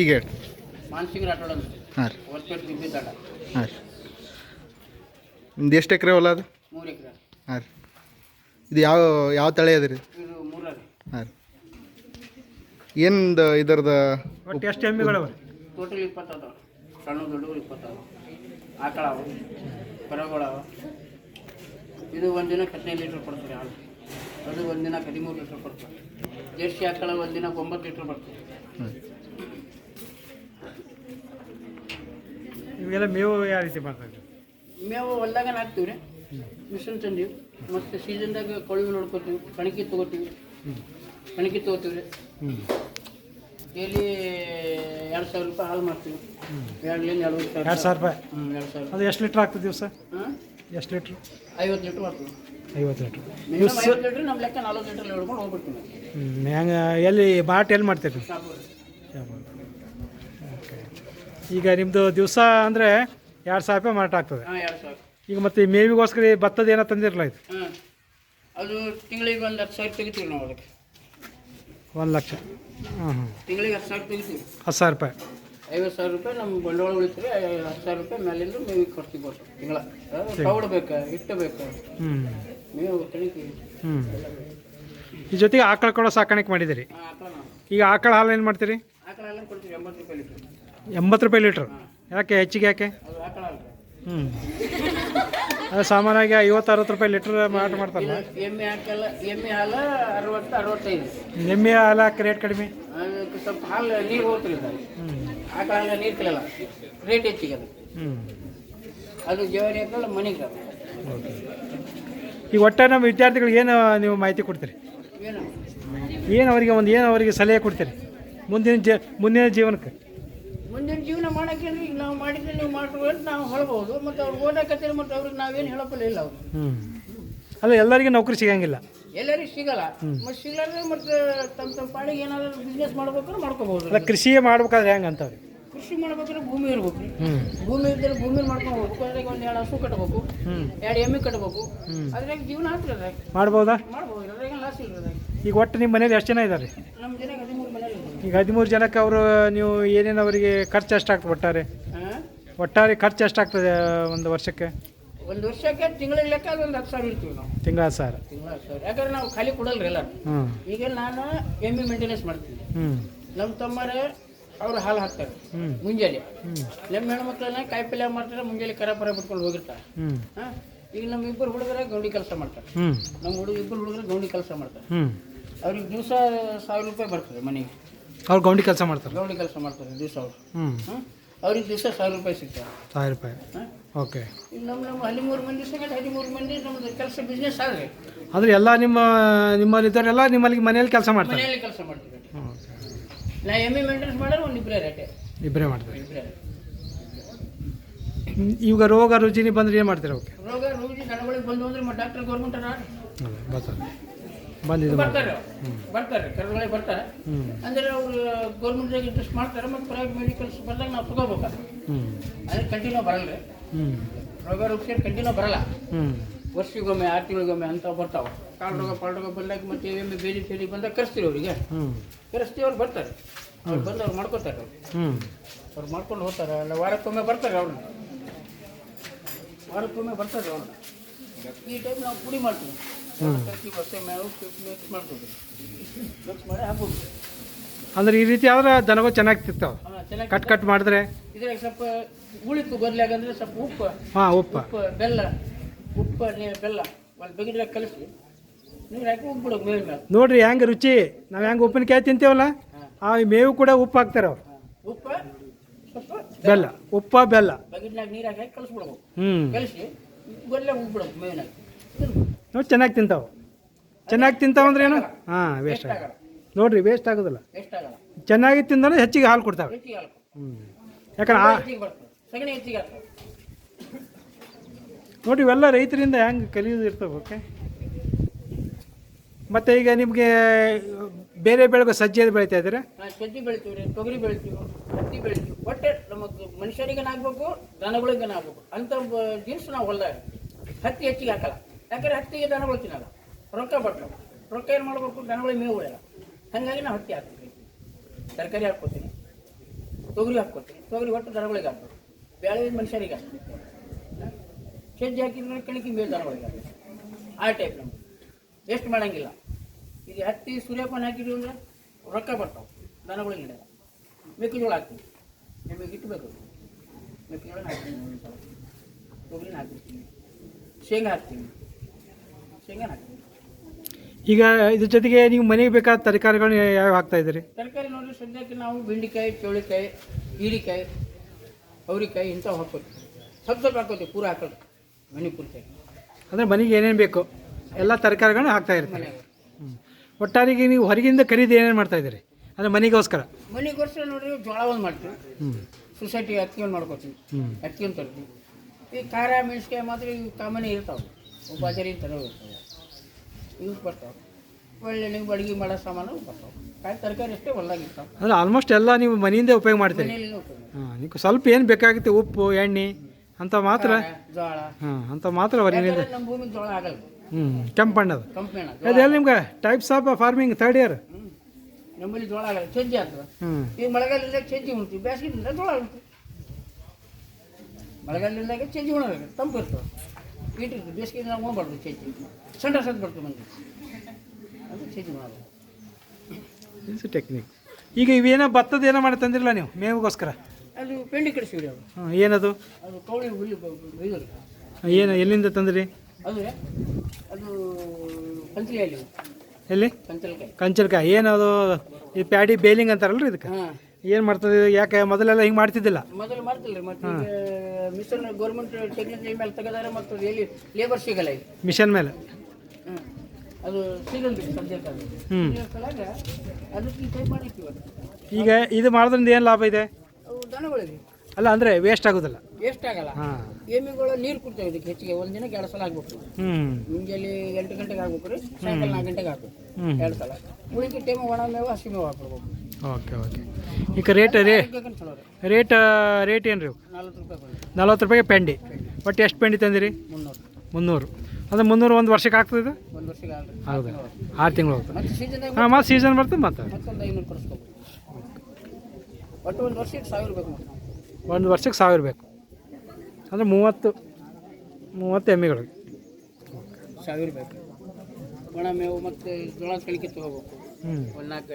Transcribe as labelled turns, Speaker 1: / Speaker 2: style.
Speaker 1: ಈಗ ಹೇಳಿ.
Speaker 2: ಮಾನ್ಸಿಂಗ್ ರಾಠೋಡ ಅಂತ
Speaker 1: ಹಾಂ ರೀ.
Speaker 2: ಹೊಸಪೇಟೆ ದಿಬ್ಬಿದ್ದಾಡ
Speaker 1: ಹಾಂ ರೀ. ನಿಮ್ದು ಎಷ್ಟು ಎಕರೆ ಹೊಲ ಅದು?
Speaker 2: ಮೂರು ಎಕರೆ.
Speaker 1: ಹಾಂ ರೀ. ಇದು ಯಾವ ಯಾವ ತಳಿ ಅದ ರೀ?
Speaker 2: ಇದು ಮೂರ ರೀ
Speaker 1: ಹಾಂ ರೀ. ಏನು ಇದರದ
Speaker 3: ಒಟ್ಟು ಎಷ್ಟು ಎಮ್ಮೆಗಳವ
Speaker 2: ಟೋಟಲ್ ಇಪ್ಪತ್ತದ ಸಣ್ಣ ದೊಡ್ಡವು ಇಪ್ಪತ್ತದ. ಆಕಳ ಅವ ಕರಗಳವ ಇದು ಒಂದಿನ ಹದಿನೈದು ಲೀಟ್ರ್ ಕೊಡ್ತಾರೆ ಹಾಲು. ಅದು ಒಂದಿನ ಹದಿಮೂರು ಲೀಟ್ರ್ ಕೊಡ್ತಾರೆ. ಜರ್ಸಿ ಆಕಳ ಒಂದಿನ ಒಂಬತ್ತು ಲೀಟ್ರ್ ಬರ್ತದೆ.
Speaker 3: ಇವೆಲ್ಲ ಮೇವು ಯಾವ ರೀತಿ ಮಾಡ್ತಾರೆ?
Speaker 2: ಮೇವು ಹೊಲ್ದಾಗ ಹಾಕ್ತೀವಿ ರೀ ಮಿಷನ್ ತಂದೀವಿ. ಮತ್ತು ಸೀಸನ್ದಾಗ ಕೊಳವೆ ನೋಡ್ಕೊತೀವಿ ಕಣಕಿ ತೊಗೋತೀವಿ. ಕಣಕಿ ತಗೋತೀವಿ ರೀ
Speaker 3: ಹ್ಞೂ
Speaker 2: ಡೈಲಿ ಎರಡು ಸಾವಿರ ರೂಪಾಯಿ ಹಾಲು ಮಾಡ್ತೀವಿ. ಎರಡರಿಂದ ಎರಡು ಸಾವಿರ
Speaker 3: ಎರಡು ಸಾವಿರ ರೂಪಾಯಿ?
Speaker 2: ಹ್ಞೂ ಎರಡು ಸಾವಿರ
Speaker 3: ಅದು ಎಷ್ಟು ಲೀಟ್ರ್ ಆಗ್ತದೆ ದಿವಸ?
Speaker 2: ಹಾಂ?
Speaker 3: ಎಷ್ಟು ಲೀಟ್ರ್?
Speaker 2: ಐವತ್ತು ಲೀಟ್ರ್ ಮಾಡ್ತೀವಿ.
Speaker 3: ಐವತ್ತು ಲೀಟ್ರ್.
Speaker 2: ಮಿನಿಮಮ್ ಐವತ್ತು ಲೀಟ್ರ್ ನಮ್ಮ ಲೆಕ್ಕ ನಲ್ವತ್ತು ಲೀಟ್ರ್ ಹಿಡ್ಕೊಂಡು ಹೋಗ್ಬಿಡ್ತೀವಿ.
Speaker 3: ಹ್ಞೂ ಹೆಂಗೆ ಎಲ್ಲಿ ಬಾಟ್ ಎಲ್ಲಿ ಮಾಡ್ತೀರಿ? ಈಗ ನಿಮ್ಮದು ದಿವಸ ಅಂದರೆ ಎರಡು ಸಾವಿರ ರೂಪಾಯಿ ಮಾರಾಟ ಆಗ್ತದೆ.
Speaker 2: ಹಾಂ ಎರಡು ಸಾವಿರ.
Speaker 3: ಈಗ ಮತ್ತೆ ಈ ಮೇವಿಗೋಸ್ಕರ ಈ ಭತ್ತದ ಏನೋ ತಂದಿರಲ್ಲ ಇದು?
Speaker 2: ಹಾಂ ಅದು ತಿಂಗಳಿಗೆ ಒಂದು ಹತ್ತು ಸಾವಿರ ತೆಗಿತೀವಿ ನಾವು ಅದಕ್ಕೆ.
Speaker 3: ಒಂದು ಲಕ್ಷ. ಹಾಂ ಹಾಂ
Speaker 2: ತಿಂಗಳಿಗೆ ಹತ್ತು ಸಾವಿರ ತೆಗಿತೀವಿ.
Speaker 3: ಹತ್ತು ಸಾವಿರ ರೂಪಾಯಿ.
Speaker 2: ಐವತ್ತು ಸಾವಿರ ರೂಪಾಯಿ ನಮ್ಮ ಬಂಡವಾಳ ಉಳಿತೀವಿ ಹತ್ತು ಸಾವಿರ ರೂಪಾಯಿ ಮೇಲಿಂದ ಮೇವಿಗೆ ಕೊಡ್ತೀವಿ ಕೊಟ್ಟು ತಿಂಗಳ. ತೌಡು ಬೇಕಾ ಹಿಟ್ಟು ಬೇಕಾ?
Speaker 3: ಹ್ಞೂ
Speaker 2: ಮೇವು ತೆಗಿತೀವಿ
Speaker 3: ಹ್ಞೂ ಈ ಜೊತೆಗೆ ಆಕಳ ಕೂಡ ಸಾಕಾಣಿಕೆ
Speaker 2: ಮಾಡಿದಿರಿ
Speaker 3: ಈಗ ಆಕಳ ಹಾಲು ಏನು ಮಾಡ್ತೀರಿ?
Speaker 2: ಆಕಳ ಹಾಲು ಕೊಡ್ತೀವಿ ಎಂಬತ್ತು ರೂಪಾಯಿ ಲೀಟ್ರ್.
Speaker 3: ಎಂಬತ್ತು ರೂಪಾಯಿ ಲೀಟ್ರ್. ಯಾಕೆ ಹೆಚ್ಚಿಗೆ ಯಾಕೆ? ಹ್ಞೂ ಅದು ಸಾಮಾನ್ಯವಾಗಿ ಐವತ್ತು ಅರವತ್ತು ರೂಪಾಯಿ ಲೀಟ್ರ್ ಮಾರಾಟ ಮಾಡ್ತಾರಲ್ಲ.
Speaker 2: ಎಮ್ಮೆ ಹಾಕಲ್ಲ ಎಮ್ಮೆ ಹಾಲು ಅರವತ್ತು ಅರವತ್ತೈದು.
Speaker 3: ಎಮ್ಮೆ ಹಾಲು ಹಾಕಿ ರೇಟ್ ಕಡಿಮೆ?
Speaker 2: ಅದಕ್ಕೆ ಸ್ವಲ್ಪ ಹಾಲು ನೀರು ಹೋಗ್ತಿಲ್ಲ
Speaker 3: ಹ್ಞೂ
Speaker 2: ಹಾಲು ನೀರು ರೇಟ್ ಹೆಚ್ಚಿಗೆ ಅದು.
Speaker 3: ಹ್ಞೂ
Speaker 2: ಅದು ಜವಾರಿ ಹಾಕಲ್ಲ ಮನೆಗೆ
Speaker 3: ಓಕೆ. ಈಗ ಒಟ್ಟಾರೆ ನಮ್ಮ ವಿದ್ಯಾರ್ಥಿಗಳಿಗೆ ಏನು ನೀವು ಮಾಹಿತಿ ಕೊಡ್ತೀರಿ?
Speaker 2: ಏನು?
Speaker 3: ಏನು ಅವರಿಗೆ ಒಂದು ಏನು ಅವರಿಗೆ ಸಲಹೆ ಕೊಡ್ತೀರಿ? ಮುಂದಿನ ಜ ಮುಂದಿನ ಜೀವನಕ್ಕೆ?
Speaker 2: ಮುಂದಿನ ಜೀವನ ಮಾಡೋಕೆ ಈಗ ನಾವು ಮಾಡಿದ್ರೆ ನೀವು ಮಾಡ್ರು ಅಂತ ನಾವು ಹೇಳ್ಬೋದು. ಮತ್ತು ಅವ್ರು ಓದಕತ್ತೀರಿ ಮತ್ತು ಅವ್ರಿಗೆ ನಾವೇನು ಹೇಳಪ್ಪಲ್ಲ ಇಲ್ಲ ಅವ್ರು
Speaker 3: ಅಲ್ಲ ಎಲ್ಲರಿಗೂ ನೌಕರಿ ಸಿಗಂಗಿಲ್ಲ.
Speaker 2: ಎಲ್ಲರಿಗೂ ಸಿಗಲ್ಲ. ಮತ್ತು ಸಿಗಲಾರ್ದೆ ಮತ್ತು ತಮ್ಮ ತಮ್ಮ ಪಾಡಿಗೆ ಏನಾದರೂ ಬಿಸ್ನೆಸ್ ಮಾಡ್ಬೇಕಾದ್ರೆ ಮಾಡ್ಕೋಬೋದು.
Speaker 3: ಅಲ್ಲ ಕೃಷಿಯೇ ಮಾಡ್ಬೇಕಾದ್ರೆ ಹೆಂಗೆ ಅಂತವ್ರಿ?
Speaker 2: ಕೃಷಿ ಮಾಡ್ಬೇಕಾದ್ರೆ ಭೂಮಿ ಇರ್ಬೇಕು. ಭೂಮಿ ಇದ್ದರೆ ಭೂಮಿ ಮಾಡ್ಕೊಂಡು ಹೋಗ್ಬೇಕು ಅದ್ರಾಗ ಒಂದು ಎರಡು ಹಸು ಕಟ್ಟಬೇಕು
Speaker 3: ಹ್ಞೂ
Speaker 2: ಎರಡು ಎಮ್ಮೆ ಕಟ್ಟಬೇಕು ಅದ್ರಾಗ ಜೀವನ ಆಗ್ತದೆ.
Speaker 3: ಮಾಡ್ಬೋದಾ?
Speaker 2: ಮಾಡ್ಬೋದು. ಅದ್ರಾಗ ಲಾಸ್ ಇಲ್ಲ
Speaker 3: ಈಗ ಒಟ್ಟು ನಿಮ್ಮ ಮನೇಲಿ ಎಷ್ಟು ಜನ ಇದ್ದಾರೆ
Speaker 2: ನಮ್ಮ ಜನ
Speaker 3: ಈಗ ಹದಿಮೂರು ಜನಕ್ಕೆ ಅವರು ನೀವು ಏನೇನು ಅವರಿಗೆ ಖರ್ಚು ಎಷ್ಟಾಗ್ತದೆ ಒಟ್ಟಾರೆ? ಒಟ್ಟಾರೆ ಖರ್ಚು ಎಷ್ಟಾಗ್ತದೆ ಒಂದು ವರ್ಷಕ್ಕೆ?
Speaker 2: ಒಂದು ವರ್ಷಕ್ಕೆ ತಿಂಗಳಿಗೆ ಲೆಕ್ಕ ಒಂದು ಹತ್ತು ಸಾವಿರ ಇರ್ತೀವಿ ನಾವು.
Speaker 3: ತಿಂಗಳ ಸಾವಿರ.
Speaker 2: ತಿಂಗಳ ಸಾವಿರ. ಯಾಕಂದ್ರೆ ನಾವು ಖಾಲಿ ಕೊಡಲ್ರಿ ಎಲ್ಲ ಈಗ ನಾನು ಎಮ್ಮೆ ಮೇಂಟೆನೆನ್ಸ್ ಮಾಡ್ತೀನಿ.
Speaker 3: ಹ್ಞೂ
Speaker 2: ನಮ್ಮ ತಮ್ಮರೇ ಅವ್ರು ಹಾಲು ಹಾಕ್ತಾರೆ.
Speaker 3: ಹ್ಞೂ
Speaker 2: ಮುಂಜಾನೆ.
Speaker 3: ಹ್ಞೂ
Speaker 2: ನಮ್ಮ ಹೆಣ್ಮಕ್ಳನ್ನ ಕಾಯಿ ಪಲ್ಯ ಮಾಡ್ತಾರೆ ಮುಂಜಾನೆ ಕರ ಪರ ಬಿಟ್ಕೊಂಡು ಹೋಗಿರ್ತಾರೆ.
Speaker 3: ಹ್ಞೂ
Speaker 2: ಹಾಂ ಈಗ ನಮ್ಮ ಇಬ್ಬರು ಹುಡುಗರ ಗೌಂಡಿ ಕೆಲಸ ಮಾಡ್ತಾರೆ.
Speaker 3: ಹ್ಞೂ
Speaker 2: ನಮ್ಮ ಹುಡುಗ ಇಬ್ಬರು ಹುಡುಗರು ಗೌಂಡಿ ಕೆಲಸ ಮಾಡ್ತಾರೆ.
Speaker 3: ಹ್ಞೂ
Speaker 2: ಅವ್ರಿಗೆ ದಿವಸ ಸಾವಿರ ರೂಪಾಯಿ ಬರ್ತದೆ ಮನೆಗೆ.
Speaker 3: ಅವ್ರು ಗೌಂಡಿ ಕೆಲಸ ಮಾಡ್ತಾರೆ.
Speaker 2: ಗೌಂಡಿ ಕೆಲಸ ಮಾಡ್ತಾರೆ ದಿವಸ ಅವರು.
Speaker 3: ಹ್ಞೂ
Speaker 2: ಅವ್ರಿಗೆ ದಿವಸ ಸಾವಿರ ರೂಪಾಯಿ ಸಿಗ್ತದೆ.
Speaker 3: ಸಾವಿರ ರೂಪಾಯಿ. ಓಕೆ.
Speaker 2: ನಮ್ಮ ನಮ್ಮ ಹದಿಮೂರು ಮಂದಿ ಸಂಗಡ ಹದಿಮೂರು ಮಂದಿ ನಮ್ಮದು ಕೆಲಸ ಬಿಸ್ನೆಸ್ ಆದರೆ.
Speaker 3: ಅಂದರೆ ಎಲ್ಲ ನಿಮ್ಮ ನಿಮ್ಮಲ್ಲಿ ಇದ್ದವರೆಲ್ಲ ನಿಮ್ಮಲ್ಲಿ ಮನೆಯಲ್ಲಿ ಕೆಲಸ ಮಾಡ್ತಾರೆ.
Speaker 2: ಮನೆಯಲ್ಲಿ ಕೆಲಸ ಮಾಡ್ತೀವಿ ನಾ ಎಂ ಎ ಮೇಂಟೆನ್ಸ್ ಮಾಡೋರು ಒಂದು ಇಬ್ಬರೇ ರೇಟೆ
Speaker 3: ಇಬ್ಬರೇ ಮಾಡ್ತಾರೆ.
Speaker 2: ಇಬ್ಬರೇ
Speaker 3: ಇವಾಗ ಈಗ ರೋಗ ರುಜಿನಿ ಬಂದ್ರೆ ಏನು ಮಾಡ್ತೀರಾ ಓಕೆ
Speaker 2: ರೋಗ ರುಜಿನಿ ದನಗಳಿಗೆ ಬಂದು ಅಂದ್ರೆ ಡಾಕ್ಟರ್ ಗೌರ್ಮೆಂಟ್
Speaker 3: ಬರ್ತಾರೆ. ಬಂದು ಇದು ಮಾಡಿ
Speaker 2: ಬರ್ತಾರೆ ಬರ್ತಾರೆ ಕರ್ಗಳಿಗೆ ಬರ್ತಾರೆ. ಅಂದರೆ ಅವರು ಗೌರ್ಮೆಂಟ್ದಾಗ ಇಂಟ್ರೆಸ್ಟ್ ಮಾಡ್ತಾರೆ ಮತ್ತು ಪ್ರೈವೇಟ್ ಮೆಡಿಕಲ್ಸ್ ಬಂದಾಗ ನಾವು ತಗೋಬೇಕು ಅದಕ್ಕೆ ಕಂಟಿನ್ಯೂ ಬರಲ್ಲ. ರೋಗ ರುಜಿನ ಕಂಟಿನ್ಯೂ ಬರಲ್ಲ. ವರ್ಷಿಗೊಮ್ಮೆ ಆರು ತಿಂಗಳಿಗೊಮ್ಮೆ ಅಂತ ಬರ್ತಾವೆ. ಕಾಲು ರೋಗ ಪಾಲ್ ರೋಗ ಬಂದಾಗ ಮತ್ತೆ ಏನೇ ಬೇರೆ ಸೇರಿ ಬಂದಾಗ ಕರೆಸ್ತೀವಿ ಅವರಿಗೆ. ಕರೆಸ್ತೀವಿ ಅವ್ರು ಬರ್ತಾರೆ. ಅವ್ರು ಬಂದು ಅವ್ರು ಮಾಡ್ಕೋತಾರೆ ಅವ್ರು. ಅವ್ರು ಮಾಡ್ಕೊಂಡು ಹೋಗ್ತಾರೆ. ಅಲ್ಲ ವಾರಕ್ಕೊಮ್ಮೆ ಬರ್ತಾರೆ ಅವ್ರನ್ನ ವಾರಕ್ಕೊಮ್ಮೆ ಬರ್ತಾರೆ ಅವ್ರನ್ನ ಈ ಟೈಮ್ ನಾವು ಪುಡಿ ಮಾಡ್ತೀವಿ. ತರ್ಕಿ ಬಸೆ ಮೇವು ಮಿಕ್ಸ್ ಮಾಡ್ತೀವಿ ಮಿಕ್ಸ್ ಮಾಡಿ ಹಾಕ್ಬೋದು.
Speaker 3: ಅಂದ್ರೆ ಈ ರೀತಿ ಆದ್ರೆ ದನಗಳು ಚೆನ್ನಾಗಿ ತಿಂತಾವೆ? ಕಟ್ ಕಟ್ ಮಾಡಿದ್ರೆ?
Speaker 2: ಇದ್ರಾಗ ಸ್ವಲ್ಪ ಉಳಿತು ಗೊದ್ಲಾಗಂದ್ರೆ ಸ್ವಲ್ಪ ಉಪ್ಪು.
Speaker 3: ಹಾಂ ಉಪ್ಪ.
Speaker 2: ಉಪ್ಪು ಬೆಲ್ಲ. ಉಪ್ಪು ನೀರು ಬೆಲ್ಲ. ಒಂದು ಬಗಿದ್ರಾಗ ಕಲಿಸಿ ನೀರು ಹಾಕಿ ಉಪ್ಪು ಮೇವಿನ ಮೇಲೆ
Speaker 3: ನೋಡ್ರಿ ಹೆಂಗೆ ರುಚಿ. ನಾವು ಹೆಂಗೆ ಉಪ್ಪಿನಕಾಯಿ ತಿಂತೇವಲ್ಲ? ಆ ಮೇವು ಕೂಡ ಉಪ್ಪು ಹಾಕ್ತಾರೆ ಅವ್ರು.
Speaker 2: ಉಪ್ಪು ಸ್ವಲ್ಪ
Speaker 3: ಬೆಲ್ಲ. ಉಪ್ಪ ಬೆಲ್ಲ.
Speaker 2: ಬಗಿದ್ನಾಗ ನೀರು ಹಾಕಿ ಕಲಿಸ್ಬಿಡ್ಬೇಕು
Speaker 3: ಹ್ಞೂ
Speaker 2: ಕಲಿಸಿ. ಮೇವಿನಾಗ
Speaker 3: ನೋಡಿ ಚೆನ್ನಾಗಿ ತಿಂತಾವೆ. ಚೆನ್ನಾಗಿ ತಿಂತಾವ ಅಂದ್ರೆ ಏನು? ಹಾಂ ವೇಸ್ಟ್ ಆಗ
Speaker 2: ಆಗಲ್ಲ.
Speaker 3: ನೋಡ್ರಿ ವೇಸ್ಟ್ ಆಗೋದಿಲ್ಲ.
Speaker 2: ವೇಸ್ಟ್ ಆಗಲ್ಲ.
Speaker 3: ಚೆನ್ನಾಗಿ ತಿಂದ್ರೆ ಹೆಚ್ಚಿಗೆ ಹಾಲು ಕೊಡ್ತಾವೆ.
Speaker 2: ಹೆಚ್ಚಿಗೆ ಹಾಲು
Speaker 3: ಹ್ಞೂ ಯಾಕಂದ್ರೆ ಆ
Speaker 2: ಹೆಚ್ಚಿಗೆ ಬರ್ತದೆ. ಸಗಣಿ ಹೆಚ್ಚಿಗೆ ಆಗ್ತದೆ
Speaker 3: ನೋಡಿ ಇವೆಲ್ಲ ರೈತರಿಂದ ಹೆಂಗೆ ಕಲಿಯೋದು ಇರ್ತವೆ ಓಕೆ ಮತ್ತು ಈಗ ನಿಮಗೆ ಬೇರೆ ಬೆಳೆಗೆ ಸಜ್ಜೆ ಬೆಳಿತಾ ಇದ್ದೀರಾ?
Speaker 2: ನಾವು ಸಜ್ಜಿ ಬೆಳಿತೀವಿ ರೀ ತೊಗರಿ ಬೆಳಿತೀವಿ, ಹತ್ತಿ ಬೆಳಿತೀವಿ. ಒಟ್ಟೆ ನಮಗೆ ಮನುಷ್ಯರಿಗೇನ ಆಗ್ಬೇಕು ದನಗಳಿಗೇನ ಆಗ್ಬೇಕು ಅಂತ ದಿವ್ಸ ನಾವು ಹೊಲ್ದಾಗ ಹತ್ತಿ ಹೆಚ್ಚಿಗೆ ಹಾಕಲ್ಲ. ಯಾಕಂದ್ರೆ ಹತ್ತಿಗೆ ದನಗಳು ತಿನ್ನಲ್ಲ. ರೊಕ್ಕ ಬರ್ತವೆ. ರೊಕ್ಕ ಏನು ಮಾಡ್ಬೇಕು? ದನಗಳಿಗೆ ಮೇವು ಉಳಿಯಲ್ಲ ಹಾಗಾಗಿ ನಾವು ಹತ್ತಿ ಹಾಕ್ತೀವಿ. ತರಕಾರಿ ಹಾಕ್ಕೋತೀನಿ ತೊಗರಿ ಹಾಕ್ಕೊತೀವಿ ತೊಗರಿ ಒಟ್ಟು ದನಗಳಿಗೆ ಹಾಕ್ಬೇಕು. ಬೇಳೆ ಮನುಷ್ಯರಿಗೆ ಹಾಕ್ತೀವಿ ಸಜ್ಜೆ ಹಾಕಿದ್ರೆ ಕಣಿಕೆ ಮೇವು ದನಗಳಿಗೆ ಆ ಟೈಪ್ ನಮ್ಗೆ ವೇಸ್ಟ್ ಮಾಡಂಗಿಲ್ಲ. ಈಗ ಹತ್ತಿ ಸೂರ್ಯಪಾನ ಹಾಕಿದ್ವಿ ಅಂದ್ರೆ ರೊಕ್ಕ ಬರ್ತಾವೆ ದನಗಳಿಗೆ ಗಿಡ. ಮೆಕ್ಕೆಜೋಳ ಹಾಕ್ತೀವಿ. ನಿಮಗೆ ಇಟ್ಬೇಕು. ಮೆಕ್ಕೆಜೋಳ ಹಾಕ್ತೀವಿ ಒಂದೊಂದ್ಸಲ. ತೊಗರಿನ ಹಾಕ್ತೀವಿ ಶೇಂಗಾ ಹಾಕ್ತೀವಿ ಶೇಂಗಾ ಹಾಕ್ತೀವಿ
Speaker 3: ಈಗ ಇದ್ರ ಜೊತೆಗೆ ನೀವು ಮನೆಗೆ ಬೇಕಾದ ತರಕಾರಿಗಳನ್ನ ಯಾವ ಹಾಕ್ತಾ ಇದ್ದೀರಿ?
Speaker 2: ತರಕಾರಿ ನೋಡಿ ಸದ್ಯಕ್ಕೆ ನಾವು ಬೆಂಡೆಕಾಯಿ ಚೌಳಿಕಾಯಿ ಹೀರಿಕಾಯಿ ಅವ್ರಿಕಾಯಿ ಇಂಥವು ಹಾಕೋದು ಸ್ವಲ್ಪ ಸ್ವಲ್ಪ ಹಾಕೋತೀವಿ ಪೂರ ಹಾಕೋದು. ಮನೆ ಪೂರ್ತಿ
Speaker 3: ಅಂದರೆ ಮನೆಗೆ ಏನೇನು ಬೇಕು? ಎಲ್ಲ ತರಕಾರಿಗಳನ್ನ ಹಾಕ್ತಾ ಇರ್ತೀರಿ. ಒಟ್ಟಾರೆಗೆ ನೀವು ಹೊರಗಿಂದ ಖರೀದಿ ಏನೇನು ಮಾಡ್ತಾ ಇದ್ದೀರಿ? ಅಂದರೆ ಮನೆಗೋಸ್ಕರ?
Speaker 2: ಮನೆಗೋಸ್ಕರ ನೋಡಿ ಜೋಳ ಒಂದು ಮಾಡ್ತೀವಿ. ಸೊಸೈಟಿ ಅಕ್ಕಿ ಒಂದು ಮಾಡ್ಕೋತೀವಿ ಒಂದು ತರ್ತೀವಿ ಈ ಖಾರ ಮೆಣಸಿಕಾಯಿ ಮಾತ್ರ ಇವು ಕಾಮನ್ ಇರ್ತಾವೆ. ಬಾಜಾರಿ ಥರ ಇರ್ತಾವೆ ಇವು ಬರ್ತಾವೆ. ಒಳ್ಳೆ ನೀವು ಅಡುಗೆ ಮಾಡೋ ಸಾಮಾನು ಬರ್ತಾವೆ. ಕಾಯಿ ತರಕಾರಿ ಅಷ್ಟೇ ಹೊಲ್ದಾಗ ಇರ್ತಾವೆ.
Speaker 3: ಅಂದರೆ ಆಲ್ಮೋಸ್ಟ್ ಎಲ್ಲ ನೀವು ಮನೆಯಿಂದ ಉಪಯೋಗ ಮಾಡ್ತೀರಿ. ಹಾಂ ನೀವು ಸ್ವಲ್ಪ ಏನು ಬೇಕಾಗುತ್ತೆ ಉಪ್ಪು ಎಣ್ಣೆ ಅಂತ ಮಾತ್ರ?
Speaker 2: ಜೋಳ
Speaker 3: ಹಾಂ ಅಂತ ಮಾತ್ರ ಹೊರಗಿನಿಂದ
Speaker 2: ನಮ್ಮ ಭೂಮಿಗೆ ಜೋಳ ಆಗಲ್ಲ
Speaker 3: ಹ್ಞೂ ಕೆಂಪಣ್ಣದು
Speaker 2: ಕಂಪ್ನಿ
Speaker 3: ಅದೆಲ್ಲ ನಿಮ್ಗೆ? Types of farming third year
Speaker 2: ನಮ್ಮಲ್ಲಿ ಜೋಳ ಆಗಲ್ಲ ಚಜ್ಜಿ ಆಗ್ತದೆ.
Speaker 3: ಹ್ಞೂ
Speaker 2: ಈಗ ಮಳೆಗಾಲದಿಂದ ಚಜ್ಜಿ ಉಣ್ತೀವಿ ಬೇಸಿಗೆದಿಂದ ಜೋಳ ಉಣ್ತೀವಿ. ಮಳೆಗಾಲದಿಂದಾಗ ಚಜ್ಜಿ ಉಣಬೇಕು ತಂಪು ಇರ್ತದೆ. ಇಟ್ಟಿರ್ತೀವಿ ಬೇಸಿಗೆಯಿಂದ ಉಣ್ಬಾರ್ದು ಚಜ್ಜಿ ಸಂಡ ಸದ್ ಬರ್ತದೆ ಮಂದಿ ಅದು ಚಜ್ಜಿ ಮಾಡೋದು
Speaker 3: ಇಟ್ಸ್ ಟೆಕ್ನಿಕ್ ಈಗ ಇವೇನೋ ಭತ್ತದ ಏನೋ ಮಾಡಿ ತಂದಿರಲ್ಲ ನೀವು ಮೇವಿಗೋಸ್ಕರ?
Speaker 2: ಅದು ಪೆಂಡಿ ಕಡಿಸಿವ್ರಿ ಅದು.
Speaker 3: ಹಾಂ ಏನದು?
Speaker 2: ಅದು ಕೌಳಿ ಹುಲ್ಲು ಇದು
Speaker 3: ಏನು ಎಲ್ಲಿಂದ ತಂದಿರಿ?
Speaker 2: ಅದು ಅದು
Speaker 3: ಎಲ್ಲಿ?
Speaker 2: ಕಂಚಲಕಾಯಿ
Speaker 3: ಕಂಚಲ್ಕಾಯಿ ಏನದು? ಈ ಪ್ಯಾಡಿ ಬೇಲಿಂಗ್ ಅಂತಾರಲ್ರಿ ಇದಕ್ಕೆ? ಏನು ಮಾಡ್ತದೆ ಯಾಕೆ ಮೊದಲೆಲ್ಲ ಹಿಂಗೆ ಮಾಡ್ತಿದ್ದಿಲ್ಲ?
Speaker 2: ಮೊದಲು ಮಾಡ್ತಿಲ್ಲ ಮತ್ತೆ ಮಿಷನ್ ಗೌರ್ಮೆಂಟ್ ಟೆಕ್ನಿಕಲ್ ಮೇಲೆ ತೆಗೆದಾರೆ ಮತ್ತು ಎಲ್ಲಿ ಲೇಬರ್ ಸಿಗಲ್ಲ ಈಗ.
Speaker 3: ಮಿಷನ್ ಮೇಲೆ?
Speaker 2: ಅದು ಸಿಗಲ್ಲ ಅದು. ಅದಕ್ಕೆ ಈ ಟೈಪ್ ಮಾಡಿರ್ತೀವಿ ಅದು.
Speaker 3: ಈಗ ಇದು ಮಾಡೋದ್ರಿಂದ ಏನು ಲಾಭ ಇದೆ?
Speaker 2: ಅವು ದನಗಳಿಗೆ
Speaker 3: ಅಲ್ಲ ಅಂದ್ರೆ ವೇಸ್ಟ್ ಆಗೋದಿಲ್ಲ.
Speaker 2: ವೇಸ್ಟ್ ಆಗಲ್ಲ.
Speaker 3: ಹಾಂ.
Speaker 2: ಎಮ್ಮಿಗಳು ನೀರು ಕುಡ್ತೇವೆ ಇದಕ್ಕೆ ಹೆಚ್ಚಿಗೆ. ಒಂದು ದಿನಕ್ಕೆ ಎರಡು ಸಲ ಆಗ್ಬೇಕು.
Speaker 3: ಹ್ಞೂ
Speaker 2: ಮುಂಜಾನೆ ಎಂಟು ಗಂಟೆಗೆ ಆಗ್ಬೇಕು ರೀ. ಸಾಯಂಕಾಲ ನಾಲ್ಕು ಗಂಟೆಗೆ
Speaker 3: ಆಗ್ಬೇಕು.
Speaker 2: ಎರಡು ಸಲ. ಉಳಿಕೆ ಟೈಮ್ ಒಣ ಮೇವು ಹಸಿ ಮೇವು ಹಾಕ್ಬೇಕು.
Speaker 3: Okay okay. ಈಗ ರೇಟ್ ರೇ
Speaker 2: ಆರೋಗ್ಯಕ್ಕೆ ಚಲೋ ರೀ.
Speaker 3: ರೇಟ್ ರೇಟ್ ಏನು ರೀ
Speaker 2: ನಲ್ವತ್ತು ರೂಪಾಯಿ
Speaker 3: ನಲ್ವತ್ತು ರೂಪಾಯಿಗೆ ಪೆಂಡಿ. ಬಟ್ ಎಷ್ಟು ಪೆಂಡಿ ತಂದಿರಿ?
Speaker 2: ಮುನ್ನೂರು.
Speaker 3: ಮುನ್ನೂರು. ಅಂದ್ರೆ ಮುನ್ನೂರು ಒಂದು ವರ್ಷಕ್ಕೆ ಆಗ್ತದೆ ಇದು?
Speaker 2: ಒಂದು ವರ್ಷಕ್ಕೆ
Speaker 3: ಹೌದಾ? ಆರು ತಿಂಗಳು ಹೋಗ್ತದೆ.
Speaker 2: ಮತ್ತೆ ಸೀಸನ್ದಾಗ
Speaker 3: ಹಾಂ ಮತ್ತೆ ಸೀಸನ್ ಬರ್ತದೆ ಮತ್ತೆ.
Speaker 2: ಮತ್ತೊಂದು ಐನೂರು ಕೊಡಿಸ್ಕೋಬೇಕು ಒಟ್ಟು ಒಂದು ವರ್ಷಕ್ಕೆ ಸಾವಿರ ಬೇಕು ಮತ್ತೆ.
Speaker 3: ಒಂದು ವರ್ಷಕ್ಕೆ ಸಾವಿರ ಬೇಕು. ಅಂದರೆ ಮೂವತ್ತು ಮೂವತ್ತು ಎಮ್ಮೆಗಳು
Speaker 2: ಸಾವಿರ ಬೇಕು. ಒಣ ಮೇವು ಮತ್ತು ಜೋಳ ಕಳಿಕೆ ತೊಗೋಬೇಕು.
Speaker 3: ಹ್ಞೂ
Speaker 2: ಒಂದು ನಾಲ್ಕು